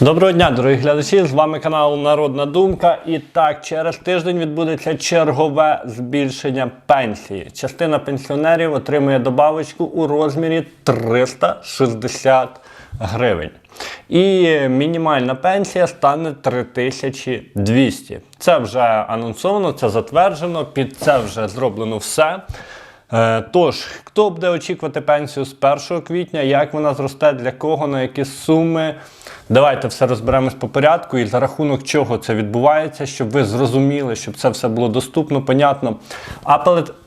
Доброго дня, дорогі глядачі! З вами канал Народна Думка. І так, через тиждень відбудеться чергове збільшення пенсії. Частина пенсіонерів отримує добавочку у розмірі 360 гривень. І мінімальна пенсія стане 3200. Це вже анонсовано, це затверджено, під це вже зроблено все. Е, Тож, хто буде очікувати пенсію з 1 квітня, як вона зросте, для кого, на які суми. Давайте все розберемось по порядку і за рахунок чого це відбувається, щоб ви зрозуміли, щоб це все було доступно, понятно. А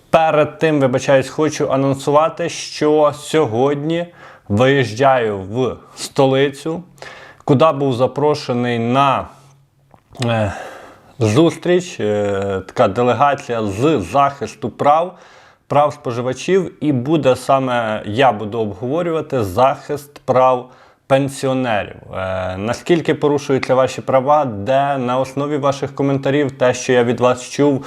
перед, тим, вибачаюсь, хочу анонсувати, що сьогодні виїжджаю в столицю, куди був запрошений на. е, зустріч, е, така делегація з захисту прав, прав споживачів, і буде саме я буду обговорювати захист прав пенсіонерів. Е, Наскільки порушуються ваші права, де на основі ваших коментарів, те, що я від вас чув,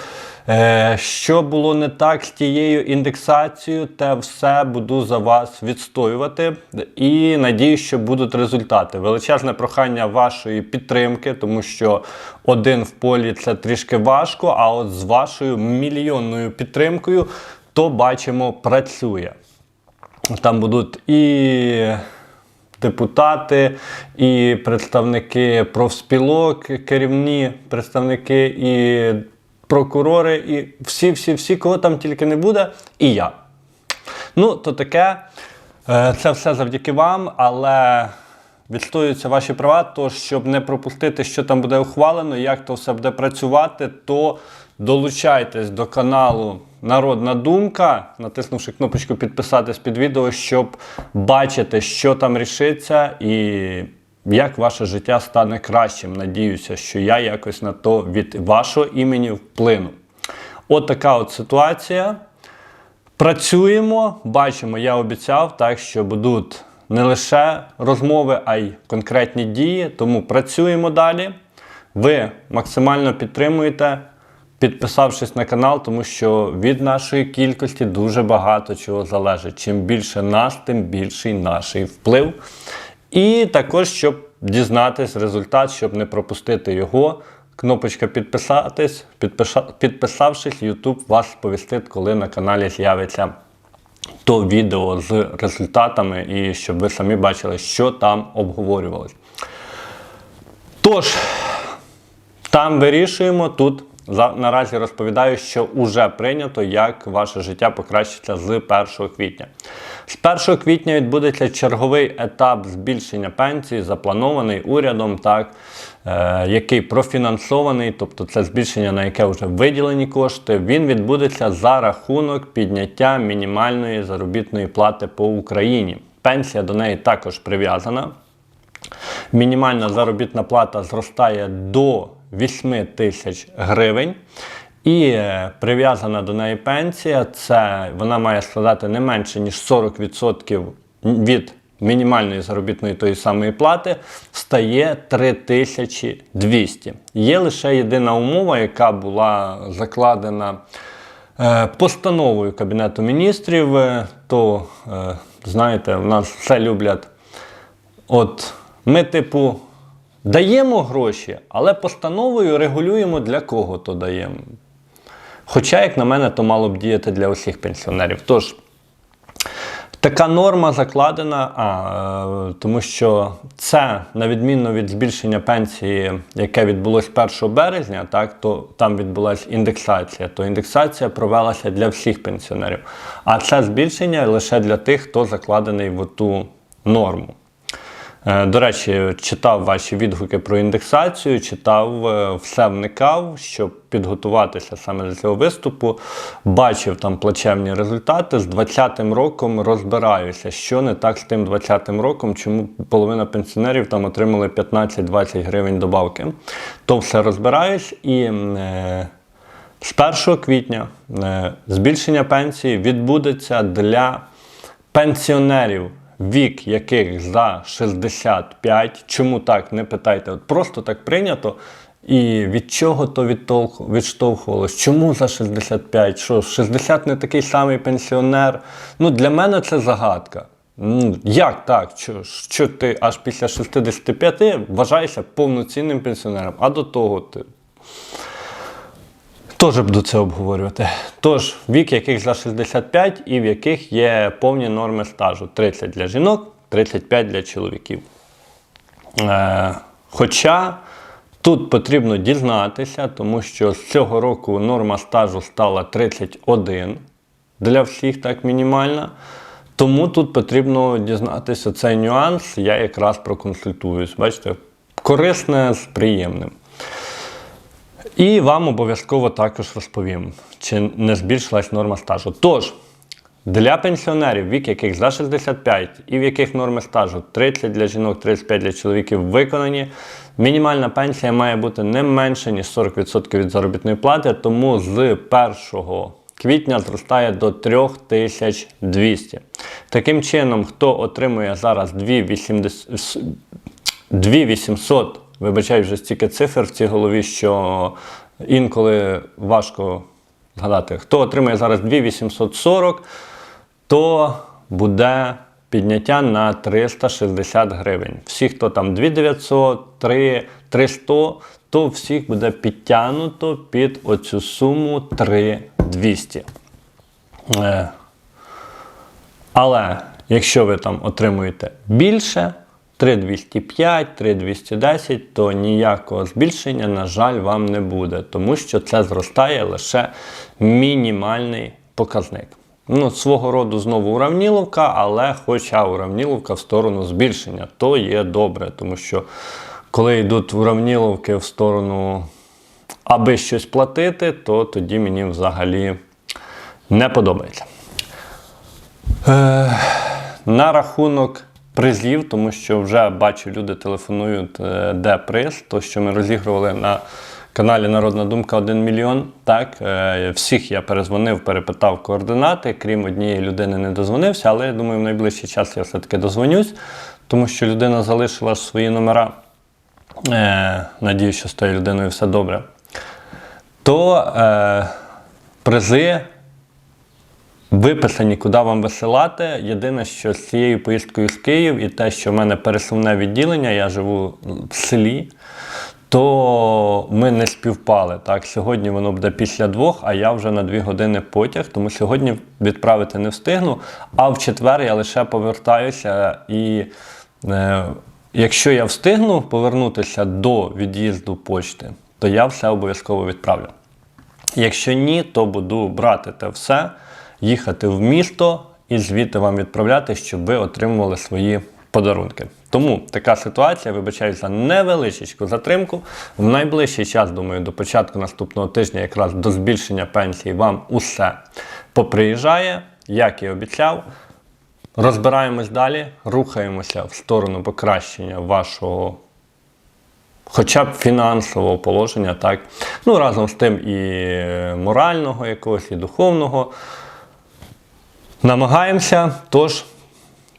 е, що було не так з тією індексацією, те все буду за вас відстоювати. І надію, що будуть результати. Величезне прохання вашої підтримки, тому що один в полі це трішки важко, а от з вашою мільйонною підтримкою, то бачимо, працює. Там будуть і депутати, і представники профспілок, керівні представники, і прокурори, і всі-всі-всі, кого там тільки не буде, і я. Ну, то таке. Е, Це все завдяки вам, але відстоюються ваші права. Тож, щоб не пропустити, що там буде ухвалено, як то все буде працювати, то долучайтесь до каналу Народна Думка, натиснувши кнопочку підписатись під відео, щоб бачити, що там рішиться і як ваше життя стане кращим. Надіюся, що я якось на то від вашого імені вплину. От така от ситуація. Працюємо, бачимо, я обіцяв, так що будуть не лише розмови, а й конкретні дії. Тому працюємо далі. Ви максимально підтримуєте, підписавшись на канал, тому що від нашої кількості дуже багато чого залежить. Чим більше нас, тим більший наш вплив. І також, щоб дізнатись результат, щоб не пропустити його. Кнопочка підписатись, підпиша- підписавшись, YouTube вас сповістить, коли на каналі з'явиться то відео з результатами, і щоб ви самі бачили, що там обговорювалось. Тож, там вирішуємо, тут наразі розповідаю, що вже прийнято, як ваше життя покращиться з 1 квітня. З 1 квітня відбудеться черговий етап збільшення пенсії, запланований урядом, так, е, який профінансований, тобто це збільшення, на яке вже виділені кошти. Він відбудеться за рахунок підняття мінімальної заробітної плати по Україні. Пенсія до неї також прив'язана. Мінімальна заробітна плата зростає до 8 тисяч гривень. І е, прив'язана до неї пенсія, це вона має складати не менше, ніж 40% від мінімальної заробітної тої самої плати, стає 3200. Є лише єдина умова, яка була закладена е, постановою Кабінету міністрів, е, то, знаєте, в нас все люблять От ми, типу, даємо гроші, але постановою регулюємо для кого то даємо. Хоча, як на мене, то мало б діяти для усіх пенсіонерів. Тож, така норма закладена, а, е, тому що це, на відміну від збільшення пенсії, яке відбулось 1 березня, так, то там відбулася індексація. То індексація провелася для всіх пенсіонерів. А це збільшення лише для тих, хто закладений в ту норму. Е, До речі, читав ваші відгуки про індексацію, читав, е, все вникав, щоб підготуватися саме до цього виступу. Бачив там плачевні результати. З 20-м роком розбираюся, що не так з тим 20-м роком, чому половина пенсіонерів там отримали 15-20 гривень добавки. То все розбираюсь і. Е, з 1 квітня збільшення пенсії відбудеться для пенсіонерів, вік яких за 65. Чому так? Не питайте. От просто так прийнято. І від чого то відштовхувалось? Чому за 65? Що 60 не такий самий пенсіонер? Ну для мене це загадка. Ну, як так? Що, що ти аж після 65 вважаєшся повноцінним пенсіонером, а до того ти. Теж буду це обговорювати. Тож, вік яких за 65 і в яких є повні норми стажу: 30 для жінок, 35 для чоловіків. Е, хоча тут потрібно дізнатися, тому що з цього року норма стажу стала 31 для всіх, так мінімальна. Тому тут потрібно дізнатися цей нюанс. Я якраз проконсультуюсь. Бачите, корисне з приємним. І вам обов'язково також розповім, чи не збільшилась норма стажу. Тож, для пенсіонерів, вік яких за 65 і в яких норми стажу 30 для жінок, 35 для чоловіків виконані, мінімальна пенсія має бути не менше, ніж 40% від заробітної плати, тому з 1 квітня зростає до 3200. Таким чином, хто отримує зараз 2,80 2800, вибачаю вже стільки цифр в цій голові, що інколи важко згадати. Хто отримує зараз 2840, то буде підняття на 360 гривень. Всі, хто там 2900, 3, 300, то всіх буде підтягнуто під оцю суму 3200. Е, але якщо ви там отримуєте більше 3205, 3210, то ніякого збільшення, на жаль, вам не буде, тому що це зростає лише мінімальний показник. Ну, свого роду знову уравніловка, але хоча уравніловка в сторону збільшення, то є добре, тому що коли йдуть уравніловки в сторону аби щось платити, то тоді мені взагалі не подобається. Е, на рахунок призів, тому що вже бачу, люди телефонують, е, де приз, то що ми розігрували на каналі Народна Думка 1 мільйон. Так, е, всіх я перезвонив, перепитав координати, крім однієї людини не дозвонився, але я думаю, в найближчий час я все-таки дозвонюсь, тому що людина залишила свої номера. Е, надію, що з тою людиною все добре. То е, призи виписані, куди вам висилати. Єдине, що з цією поїздкою з Київ і те, що в мене пересувне відділення, я живу в селі, то ми не співпали. Так, Сьогодні воно буде після двох, а я вже на дві години потяг, тому сьогодні відправити не встигну. А в четвер я лише повертаюся і. Е, Якщо я встигну повернутися до від'їзду почти, то я все обов'язково відправлю. Якщо ні, то буду брати те все, їхати в місто і звідти вам відправляти, щоб ви отримували свої подарунки. Тому така ситуація, вибачаюсь за невеличку затримку. В найближчий час, думаю, до початку наступного тижня, якраз до збільшення пенсії, вам усе поприїжджає, як і обіцяв. Розбираємось далі, рухаємося в сторону покращення вашого хоча б фінансового положення, так. Ну, разом з тим і морального якогось, і духовного. Намагаємося, тож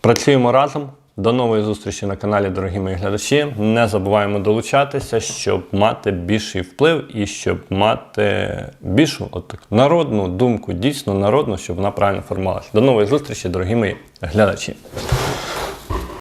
працюємо разом. До нової зустрічі на каналі, дорогі мої глядачі. Не забуваємо долучатися, щоб мати більший вплив і щоб мати більшу от, народну думку, дійсно народну, щоб вона правильно формувалася. До нової зустрічі, дорогі мої глядачі.